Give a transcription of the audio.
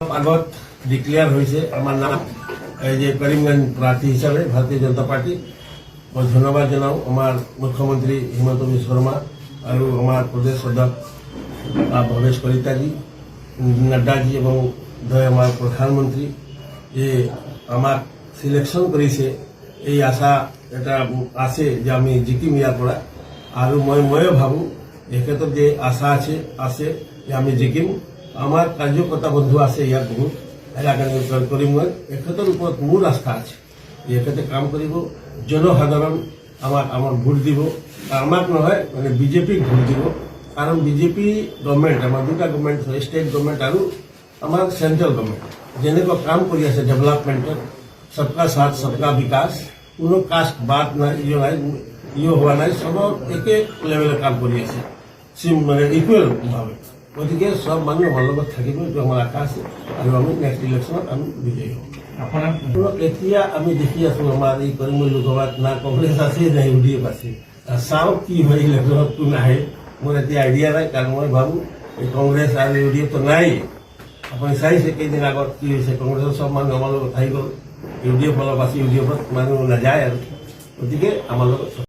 আগত ডিক্লেয়াৰ হৈছে আমাৰ নাম, এই যে কৰিমগঞ্জ প্ৰাৰ্থী হিচাপে ভাৰতীয় জনতা পাৰ্টি। মই ধন্যবাদ জনাওঁ আমাৰ মুখ্যমন্ত্ৰী হিমন্ত বিশ্ব শৰ্মা আৰু আমাৰ প্ৰদেশ অধ্যক্ষ ভৱেশ কলিতাজী, নাড্ডাজী এবং ধৰ আমাৰ প্ৰধানমন্ত্ৰী। যে আমাক চিলেকশ্যন কৰিছে। এই আশা এটা আছে যে আমি জিকিম ইয়াৰ পৰা। আৰু মই ময়ো ভাবোঁ এই যে আশা আছে আছে যে আমি জিকিম। আমার কার্যকর্তা বন্ধু আছে ইয়াত বহুত। এলাকা নিয়ন্ত্রণ করিমগঞ্জ এক্ষেত্ৰৰ ওপৰত মোৰ আস্থা আছে এখেতে কাম কৰিব, জনসাধাৰণ আমাক আমাক ভোট দিব। আমাক নহয় মানে বিজেপিক ভোট দিব। কাৰণ বিজেপি গভৰ্ণমেণ্ট আমাৰ দুটা গভৰ্ণমেণ্ট ষ্টেট গভৰ্ণমেণ্ট আৰু আমাৰ চেণ্ট্ৰেল গভৰ্ণমেণ্ট যেনেকুৱা কাম কৰি আছে ডেভেলপমেণ্টত সবকা সাথ, সবকা বিকাশ। কোনো কাষ্ট বাদ নাই ইয়ে নাই ইয়ে হোৱা নাই, চবৰ একে লেভেলত কাম কৰি আছে। মানে ইকুৱেল ভাৱে। গতিকে চব মানুহ আমাৰ লগত থাকিব এইটো আমাৰ আশা আছে আৰু আমি নেক্সট ইলেকশ্যনত আমি বিজয়ী হ'ম। আপোনাৰ এতিয়া আমি দেখি আছো আমাৰ এই কৰিমগঞ্জ লোকসভাত না কংগ্ৰেছ আছে না ইউ ডি এফ আছে চাওঁ কি হয় ইলেকশ্যনত কোন আহে। মোৰ এতিয়া আইডিয়া নাই কাৰণ মই ভাবোঁ এই কংগ্ৰেছ আৰু ইউ ডি এফটো নাই। আপুনি চাইছে কেইদিন আগত কি হৈছে কংগ্ৰেছৰ চব মানুহ আমাৰ লগত আহি গ'ল। ইউ ডি এফ অলপ আছে ইউ ডি এফত মানুহ নাযায় আৰু। গতিকে আমাৰ লগত